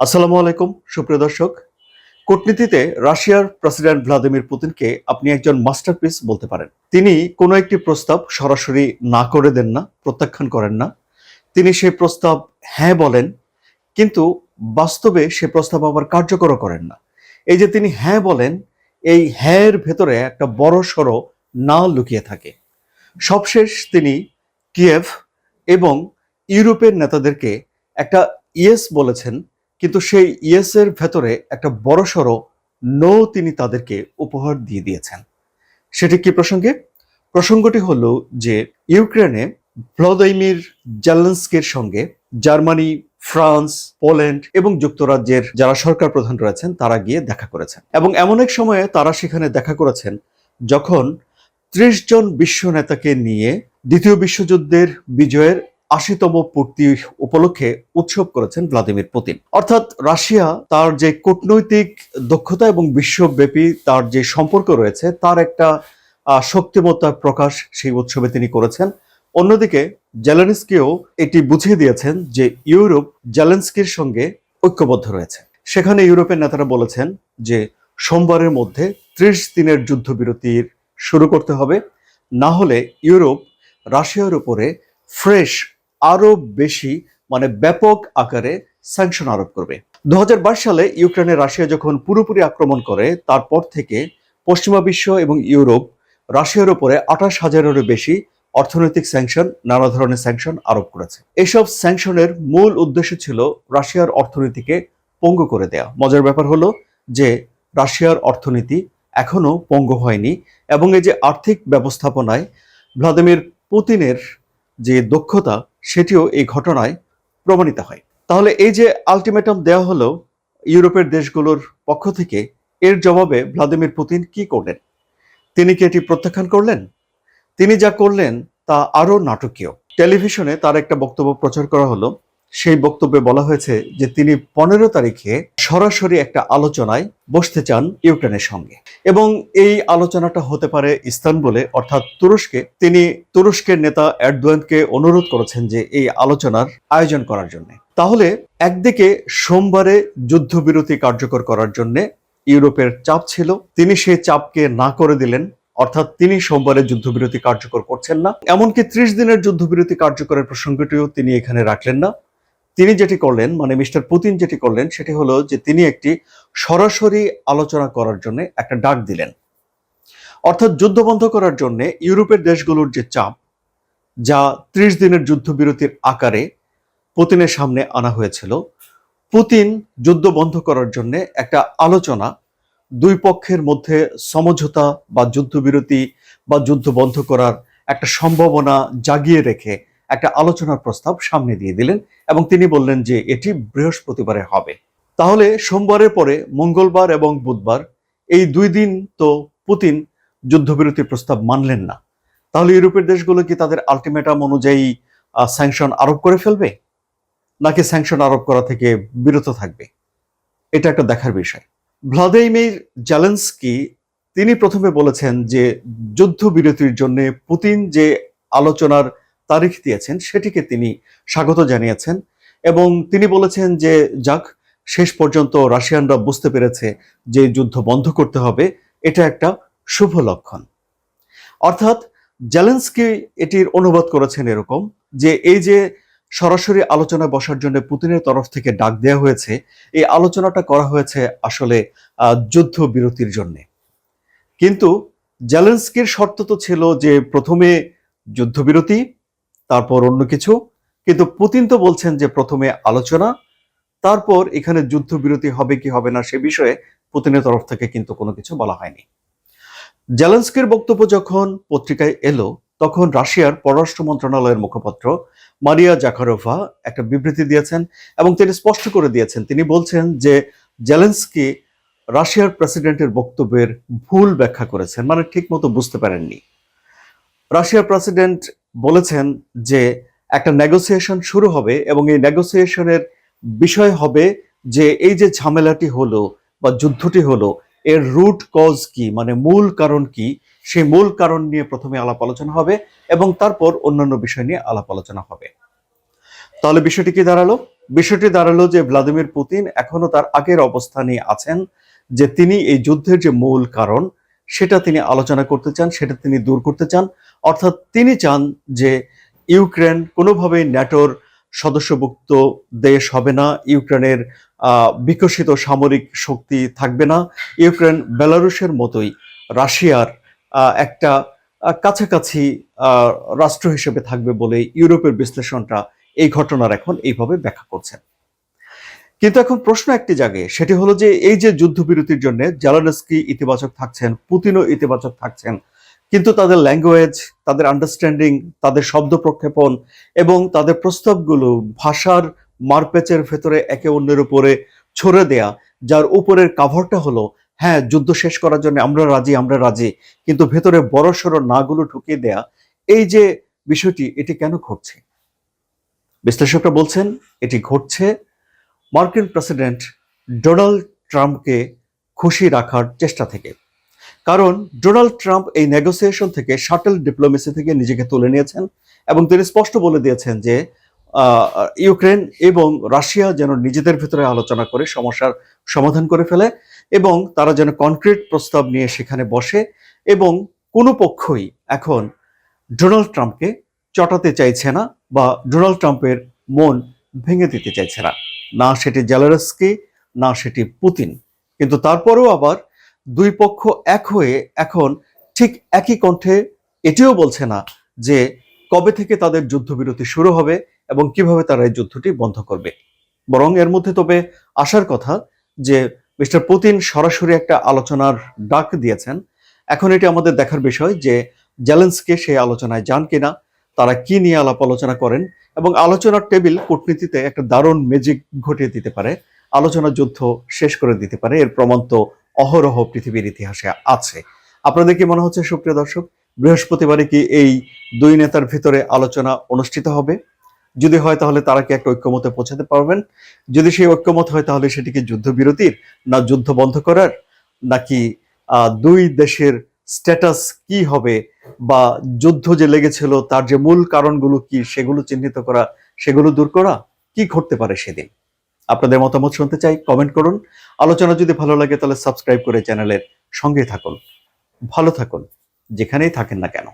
আসসালামু আলাইকুম, সুপ্রিয় দর্শক। কূটনীতিতে রাশিয়ার প্রেসিডেন্ট ভ্লাদিমির পুতিনকে আপনি একজন মাস্টারপিস বলতে পারেন। তিনি কোনো একটি প্রস্তাব সরাসরি না করে দেন না, প্রত্যাখ্যান করেন না। তিনি সেই প্রস্তাব হ্যাঁ বলেন, কিন্তু বাস্তবে সে প্রস্তাব আবার কার্যকর করেন না। এই যে তিনি হ্যাঁ বলেন, এই হ্যাঁর ভেতরে একটা বড় সড়ো না লুকিয়ে থাকে। সবশেষ তিনি কিয়েভ এবং ইউরোপের নেতাদেরকে একটা ইয়েস বলেছেন কিন্তু সেই ইয়েস এর ভেতরে একটা বড়সড় নো তিনি তাদেরকে উপহার দিয়ে দিয়েছেন। সেটি কি প্রসঙ্গে? প্রসঙ্গটি হলো যে ইউক্রেনে ভ্লাদিমির জেলেন্সকির সঙ্গে জার্মানি, ফ্রান্স, পোল্যান্ড এবং যুক্তরাজ্যের যারা সরকার প্রধান রয়েছেন, তারা গিয়ে দেখা করেছেন। এবং এমন এক সময়ে তারা সেখানে দেখা করেছেন যখন ত্রিশ জন বিশ্ব নেতাকে নিয়ে দ্বিতীয় বিশ্বযুদ্ধের বিজয়ের আশিতম পূর্তি উপলক্ষে উৎসব করেছেন ভ্লাদিমির পুতিন। অর্থাৎ রাশিয়া তার যে কূটনৈতিক দক্ষতা এবং বিশ্বব্যাপী তার যে সম্পর্ক রয়েছে, তার একটা শক্তিমত্তার প্রকাশ সেই উৎসবে তিনি করেছেন। অন্যদিকে জেলেনস্কিও এটি বুঝিয়ে দিয়েছেন যে ইউরোপ জেলেন্সকির সঙ্গে ঐক্যবদ্ধ রয়েছে। সেখানে ইউরোপের নেতারা বলেছেন যে সোমবারের মধ্যে ত্রিশ দিনের যুদ্ধবিরতির শুরু করতে হবে। না হলে ইউরোপ রাশিয়ার উপরে ফ্রেশ আরও বেশি মানে ব্যাপক আকারে স্যাংশন আরোপ করবে। দু হাজার বাইশ সালে ইউক্রেনে রাশিয়া যখন পুরোপুরি আক্রমণ করে, তারপর থেকে পশ্চিমা বিশ্ব এবং ইউরোপ রাশিয়ার উপরে আঠাশ হাজারেরও বেশি অর্থনৈতিক স্যাংশন নানা ধরনের স্যাংশন আরোপ করেছে। এসব স্যাংশনের মূল উদ্দেশ্য ছিল রাশিয়ার অর্থনীতিকে পঙ্গু করে দেয়া। মজার ব্যাপার হলো যে রাশিয়ার অর্থনীতি এখনও পঙ্গু হয়নি এবং এই যে আর্থিক ব্যবস্থাপনায় ভ্লাদিমির পুতিনের যে দক্ষতা সেটিও এই ঘটনায় প্রমাণিত হয়। তাহলে এই যে আলটিমেটাম দেওয়া হলো ইউরোপের দেশগুলোর পক্ষ থেকে, এর জবাবে ভ্লাদিমির পুতিন কি করলেন? তিনি কি এটি প্রত্যাখ্যান করলেন? তিনি যা করলেন তা আরও নাটকীয়। টেলিভিশনে তার একটা বক্তব্য প্রচার করা হলো সেই বক্তব্যে বলা হয়েছে যে তিনি পনেরো তারিখে সরাসরি একটা আলোচনায় বসতে চান ইউক্রেনের সঙ্গে। এবং এই আলোচনাটা হতে পারে ইস্তানবুলে, অর্থাৎ তুরস্কে। তিনি তুরস্কের নেতা এরদোয়ানকে অনুরোধ করেছেন যে এই আলোচনার আয়োজন করার জন্য। তাহলে একদিকে সোমবারে যুদ্ধবিরতি কার্যকর করার জন্য ইউরোপের চাপ ছিল, তিনি সেই চাপকে না করে দিলেন, অর্থাৎ তিনি সোমবারে যুদ্ধবিরতি কার্যকর করছেন না। এমনকি ত্রিশ দিনের যুদ্ধবিরতি কার্যকরের প্রসঙ্গটিও তিনি এখানে রাখলেন না। তিনি যেটি করলেন মানে মিস্টার পুতিন যেটি করলেন, সেটি হলো যে তিনি একটি সরাসরি আলোচনা করার জন্য একটা ডাক দিলেন। অর্থাৎ যুদ্ধ বন্ধ করার জন্য ইউরোপের দেশগুলোর যে চাপ, যা ত্রিশ দিনের যুদ্ধবিরতির আকারে পুতিনের সামনে আনা হয়েছিল, পুতিন যুদ্ধ বন্ধ করার জন্য একটা আলোচনা দুই পক্ষের মধ্যে সমঝোতা বা যুদ্ধবিরতি বা যুদ্ধ বন্ধ করার একটা সম্ভাবনা জাগিয়ে রেখে একটা আলোচনার প্রস্তাব সামনে দিয়ে দিলেন এবং তিনি বললেন যে এটি বৃহস্পতিবারে হবে। তাহলে সোমবারের পরে মঙ্গলবার এবং বুধবার এই দুই দিন তো পুতিন যুদ্ধবিরতির প্রস্তাব মানলেন না। তাহলে ইউরোপের দেশগুলো কি তাদের আলটিমেটাম অনুযায়ী স্যাংশন আরোপ করে ফেলবে? নাকি স্যাংশন আরোপ করা থেকে বিরত থাকবে? এটা একটা দেখার বিষয়। ভ্লাদিমির জেলেন্সকি, তিনি প্রথমে বলেছেন যে যুদ্ধবিরতির জন্য পুতিন যে আলোচনার তারিখ দিয়েছেন, সেটিকে তিনি স্বাগত জানিয়েছেন এবং তিনি বলেছেন যে, যাক, শেষ পর্যন্ত রাশিয়ানরা বুঝতে পেরেছে যে যুদ্ধ বন্ধ করতে হবে, এটা একটা শুভ লক্ষণ। অর্থাৎ জেলেন্সকি এটির অনুবাদ করেছেন এরকম যে, এই যে সরাসরি আলোচনা বসার জন্য পুতিনের তরফ থেকে ডাক দেওয়া হয়েছে, এই আলোচনাটা করা হয়েছে আসলে যুদ্ধ বিরতির জন্যে। কিন্তু জেলেন্সকির শর্ত তো ছিল যে, প্রথমে যুদ্ধবিরতি তারপর অন্য কিছু। কিন্তু পুতিন তো বলছেন যে প্রথমে আলোচনা, তারপর এখানে যুদ্ধবিরতি হবে কি হবে না সে বিষয়ে পুতিনের তরফ থেকে কিন্তু কোনো কিছু বলা হয়নি। জেলেন্সকির বক্তব্য যখন পত্রিকায় এলো, তখন রাশিয়ার পররাষ্ট্র মন্ত্রণালয়ের মুখপাত্র মারিয়া জাকারোভা একটা বিবৃতি দিয়েছেন এবং তিনি স্পষ্ট করে দিয়েছেন। তিনি বলছেন যে জেলেন্সকি রাশিয়ার প্রেসিডেন্টের বক্তব্যের ভুল ব্যাখ্যা করেছেন মানে ঠিকমতো বুঝতে পারেননি। রাশিয়ার প্রেসিডেন্ট বলেছেন যে একটা নেগোসিয়েশন শুরু হবে এবং এই নেগোসিয়েশনের বিষয় হবে যে এই যে ঝামেলাটি হলো বা যুদ্ধটি হলো, এর রুট কজ কি? মানে মূল কারণ কি? সেই মূল কারণ নিয়ে প্রথমে আলাপ আলোচনা হবে এবং তারপর অন্যান্য বিষয় নিয়ে আলাপ আলোচনা হবে। তাহলে বিষয়টি কি দাঁড়াল? বিষয়টি দাঁড়াল যে ভ্লাদিমির পুতিন এখনও তার আগের অবস্থানে আছেন, যে তিনি এই যুদ্ধের যে মূল কারণ, সেটা তিনি আলোচনা করতে চান, সেটা তিনি দূর করতে চান। অর্থাৎ তিনি চান যে ইউক্রেন কোনোভাবেই ন্যাটোর সদস্যভুক্ত দেশ হবে না, ইউক্রেনের বিকশিত সামরিক শক্তি থাকবে না। ইউক্রেন বেলারুশের মতোই রাশিয়ার একটা কাছাকাছি রাষ্ট্র হিসেবে থাকবে বলে ইউরোপের বিশ্লেষণটা এই ঘটনার এখন এইভাবে ব্যাখ্যা করছেন। কিন্তু এখন প্রশ্ন একটি জাগে, সেটি হলো যে এই যে যুদ্ধবিরতির জন্য জালানস্কি ইতিবাচক থাকছেন, পুতিনও ইতিবাচক থাকছেন কিন্তু তাদের ল্যাঙ্গুয়েজ তাদের আন্ডারস্ট্যান্ডিং তাদের শব্দ প্রক্ষেপণ এবং তাদের প্রস্তাবগুলো ভাষার মারপেচের ভেতরে একে অন্যের উপরে ছড়ে দেয়া, যার উপরের কাভারটা হলো হ্যাঁ যুদ্ধ শেষ করার জন্য আমরা রাজি আমরা রাজি, কিন্তু ভেতরে বড়সড় নাগুলো ঢুকিয়ে দেয়া, এই যে বিষয়টি, এটি কেন ঘটছে? বিশ্লেষকরা বলছেন, এটি ঘটছে মার্কিন প্রেসিডেন্ট ডোনাল্ড ট্রাম্পকে খুশি রাখার চেষ্টা থেকে। কারণ ডোনাল্ড ট্রাম্প এই নেগোসিয়েশন থেকে শাটল ডিপ্লোমেসি থেকে নিজেকে তুলে নিয়েছেন এবং তিনি স্পষ্ট বলে দিয়েছেন যে ইউক্রেন এবং রাশিয়া যেন নিজেদের ভিতরে আলোচনা করে সমস্যার সমাধান করে ফেলে এবং তারা যেন কনক্রিট প্রস্তাব নিয়ে সেখানে বসে এবং কোনো পক্ষই এখন ডোনাল্ড ট্রাম্পকে চটাতে চাইছে না বা ডোনাল্ড ট্রাম্পের মন ভেঙে দিতে চাইছে না। না সেটি জেলারস্কি না সেটি পুতিন। কিন্তু তারপরেও আবার দুই পক্ষ এক হয়ে এখন ঠিক একই কণ্ঠে এটিও বলছে না যে কবে থেকে তাদের যুদ্ধবিরতি শুরু হবে এবং কীভাবে তারা এই যুদ্ধটি বন্ধ করবে। বরং এর মধ্যে তবে আসার কথা যে মিস্টার পুতিন সরাসরি একটা আলোচনার ডাক দিয়েছেন। এখন এটি আমাদের দেখার বিষয় যে জেলেন্সকে সেই আলোচনায় যান কিনা, তারা কি নিয়ে আলাপ আলোচনা করেন এবং আলোচনার টেবিল কূটনীতিতে একটা দারুণ ম্যাজিক ঘটিয়ে দিতে পারে। আলোচনা যুদ্ধ শেষ করে দিতে পারে। এর প্রমাণ তো অহরহ পৃথিবীর ইতিহাসে আছে। আপনাদের কি মনে হচ্ছে, সুপ্রিয় দর্শক? বৃহস্পতিবারে কি এই দুই নেতার ভিতরে আলোচনা অনুষ্ঠিত হবে? যদি হয় তাহলে তারা কি একটা ঐক্যমতে পৌঁছাতে পারবেন? যদি সেই ঐক্যমত হয় তাহলে সেটি কি যুদ্ধবিরতির না যুদ্ধ বন্ধ করার? নাকি দুই দেশের স্ট্যাটাস কি হবে? বা যুদ্ধ যে লেগেছিল তার যে মূল কারণগুলো কি সেগুলো চিহ্নিত করা, সেগুলো দূর করা কি ঘটতে পারে সেদিন? আপনাদের মতামত শুনতে চাই কমেন্ট করুন। আলোচনা যদি ভালো লাগে, তাহলে সাবস্ক্রাইব করে চ্যানেলের সঙ্গে থাকুন। ভালো থাকুন, যেখানেই থাকেন না কেন।